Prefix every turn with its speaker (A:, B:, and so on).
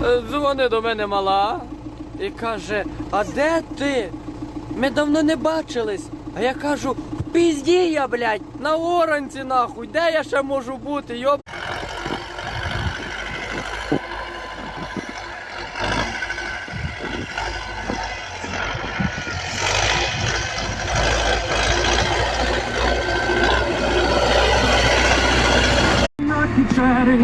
A: Дзвони до мене мала і каже: А де ти? Ми давно не бачились. А я кажу, в пізді я, блядь, на оранці нахуй, де я ще можу бути, йоп. Черри